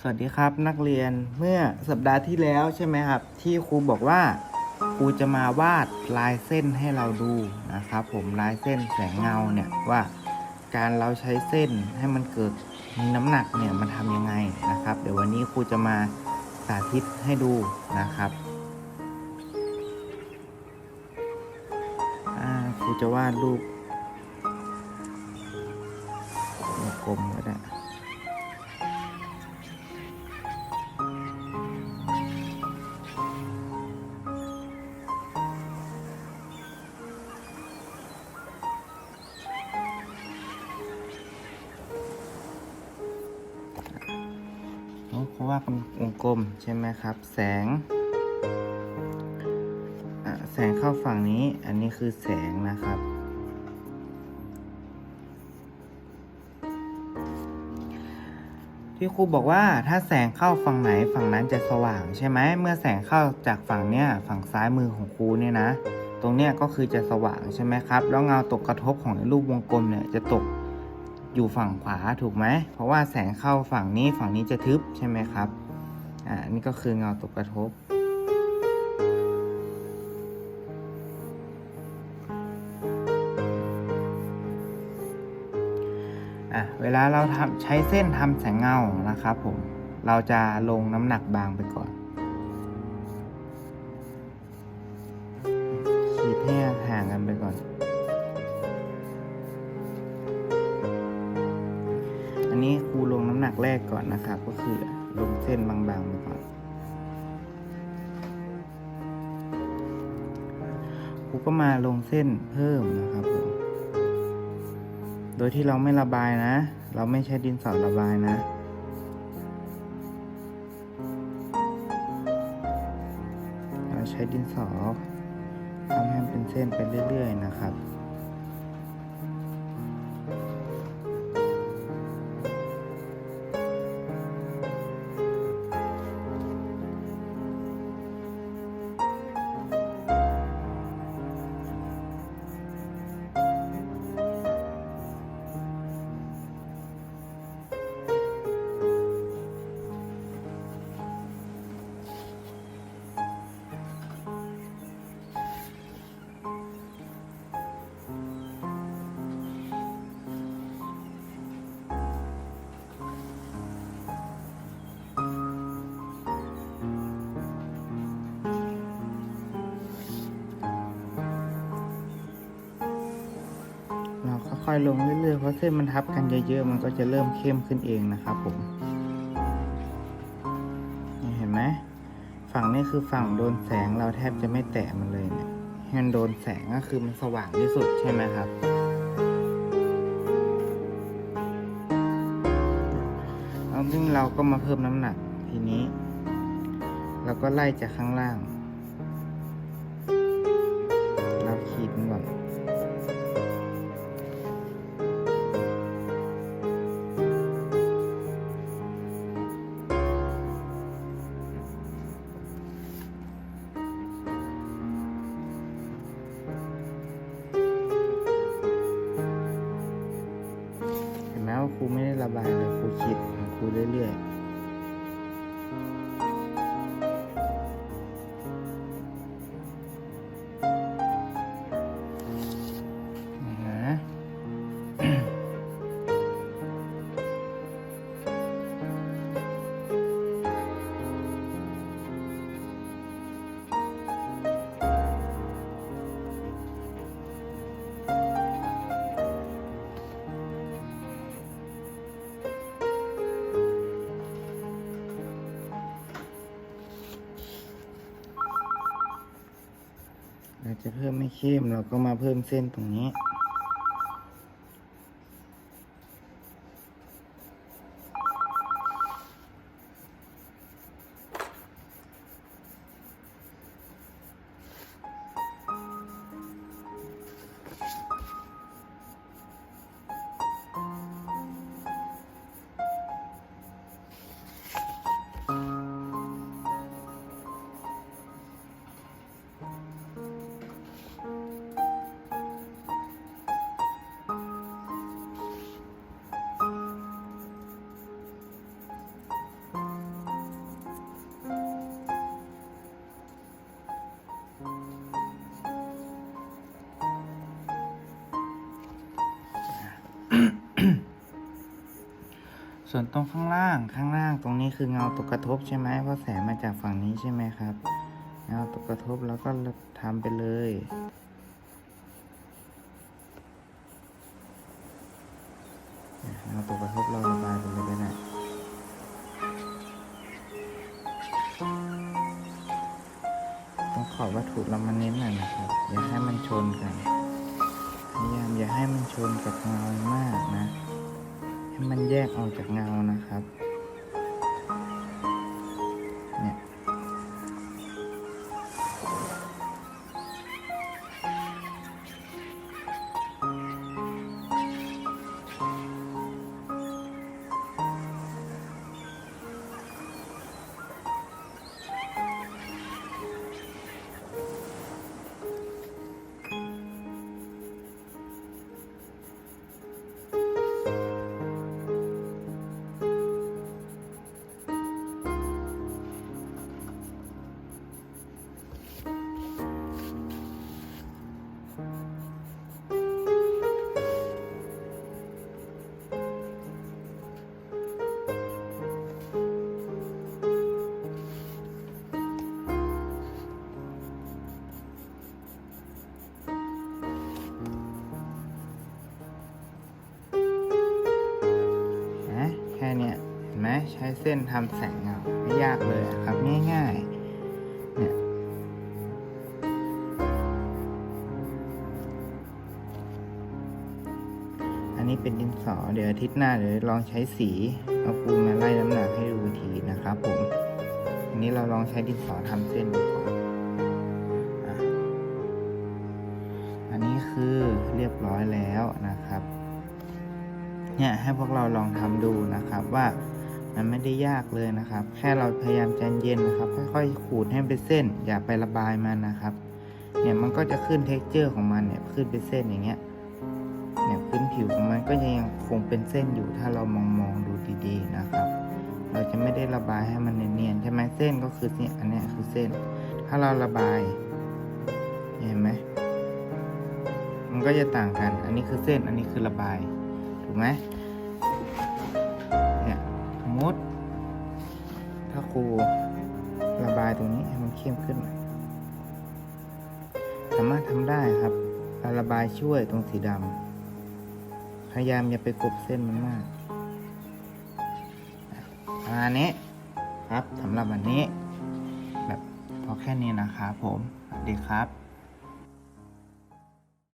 สวัสดีครับนักเรียนเมื่อสัปดาห์ที่แล้วใช่ไหมครับ ที่ครูบอกว่าครูจะมาวาดลายเส้นให้เราดูนะครับ ผมลายเส้นแสงเงาเนี่ยว่าการเราใช้เส้นให้มันเกิดมีน้ำหนักเนี่ยมันทำยังไงนะครับ เดี๋ยววันนี้ครูจะมาสาธิตให้ดูนะครับครูจะวาดรูปวงกลมก็ได้ เพราะว่าเป็นวงกลมใช่ไหมครับ แสง แสงเข้าฝั่งนี้ อันนี้คือแสงนะครับ ที่ครูบอกว่าถ้าแสงเข้าฝั่งไหนฝั่งนั้นจะสว่างใช่ไหม เมื่อแสงเข้าจากฝั่งเนี้ยฝั่งซ้ายมือของครูเนี่ยนะ ตรงเนี้ยก็คือจะสว่างใช่ไหมครับ แล้วเงาตกกระทบของรูปวงกลมเนี่ยจะตก อยู่ฝั่งขวาถูกไหม เพราะว่าแสงเข้าฝั่งนี้ฝั่งนี้จะทึบใช่ไหมครับ อ่า นี่ก็คือเงาตกกระทบ อะ เวลาเราทำใช้เส้นทำแสงเงานะครับผม เราจะลงน้ำหนักบางไปก่อนขีดให้ห่างกันไปก่อน นนี้ครูลงน้ำหนักแรกก่อนนะครับ ก็คือลงเส้นบางๆไปก่อนครูก็มาลงเส้นเพิ่มนะครับผมโดยที่เราไม่ระบายนะ เราไม่ใช้ดินสอระบายนะเราใช้ดินสอทำให้เป็นเส้นไปเรื่อย ๆ นะครับ อยๆ ลงเรื่อยๆ เพราะเส้นมันทับกันเยอะๆ มันก็จะเริ่มเข้มขึ้นเองนะครับผมนี่เห็นไหมฝั่งนี้คือฝั่งโดนแสงเราแทบจะไม่แตะมันเลยเนี่ยให้มันโดนแสงก็คือมันสว่างที่สุดใช่ไหมครับแล้วซึ่งเราก็มาเพิ่มน้ำหนักทีนี้เราก็ไล่จากข้างล่าง เราขีดมันก่อน บายเลยครูคิดของครูเรื่อยๆ เราจะเพิ่มไม่เข้มเราก็มาเพิ่มเส้นตรงนี้ ส่วนตรงข้างล่างข้างล่างตรงนี้คือเงาตกกระทบใช่ไหมเพราะแสงมาจากฝั่งนี้ใช่ไหมครับ เงาตกกระทบแล้วก็ทำไปเลย เงาตกกระทบเราระบายไปเลยก็ได้ต้องขอบวัตถุเรามาเน้นหน่อยนะครับ อย่าให้มันชนกันพยายามอย่าให้มันชนกับเงามากนะ ให้มันแยกออกจากเงานะครับ เส้นทำแสงเงาไม่ยากเลยครับง่ายๆเนี่ยอันนี้เป็นดินสอเดี๋ยวอาทิตย์หน้าเดี๋ยวลองใช้สีเอาปูนมาไล่น้ำหนักให้ดูทีนะครับผมอันนี้เราลองใช้ดินสอทำเส้นดูก่อนอันนี้คือเรียบร้อยแล้วนะครับเนี่ยให้พวกเราลองทำดูนะครับว่า มันไม่ได้ยากเลยนะครับ แค่เราพยายามใจเย็นนะครับ ค่อยๆขูดให้เป็นเส้น อย่าไประบายมันนะครับ เนี่ยมันก็จะขึ้นเท็กเจอร์ของมันเนี่ยขึ้นเป็นเส้นอย่างเงี้ย เนี่ยพื้นผิวของมันก็ยังคงเป็นเส้นอยู่ถ้าเรามองมองๆดูดีๆนะครับ เราจะไม่ได้ระบายให้มันเนียนๆใช่ไหมเส้นก็คือเนี่ยอันนี้คือเส้น ถ้าเราระบายเห็นไหมมันก็จะต่างกัน อันนี้คือเส้น อันนี้คือระบาย ถูกไหม มติ ถ้าครูระบายตรงนี้ให้มันเข้มขึ้นหน่อยสามารถทำได้ครับราระบายช่วยตรงสีดำพยายามอย่าไปกบเส้นมันมากประมาณนี้ครับสำหรับวันนี้ แบบพอแค่นี้นะครับผมสวัสดีครับ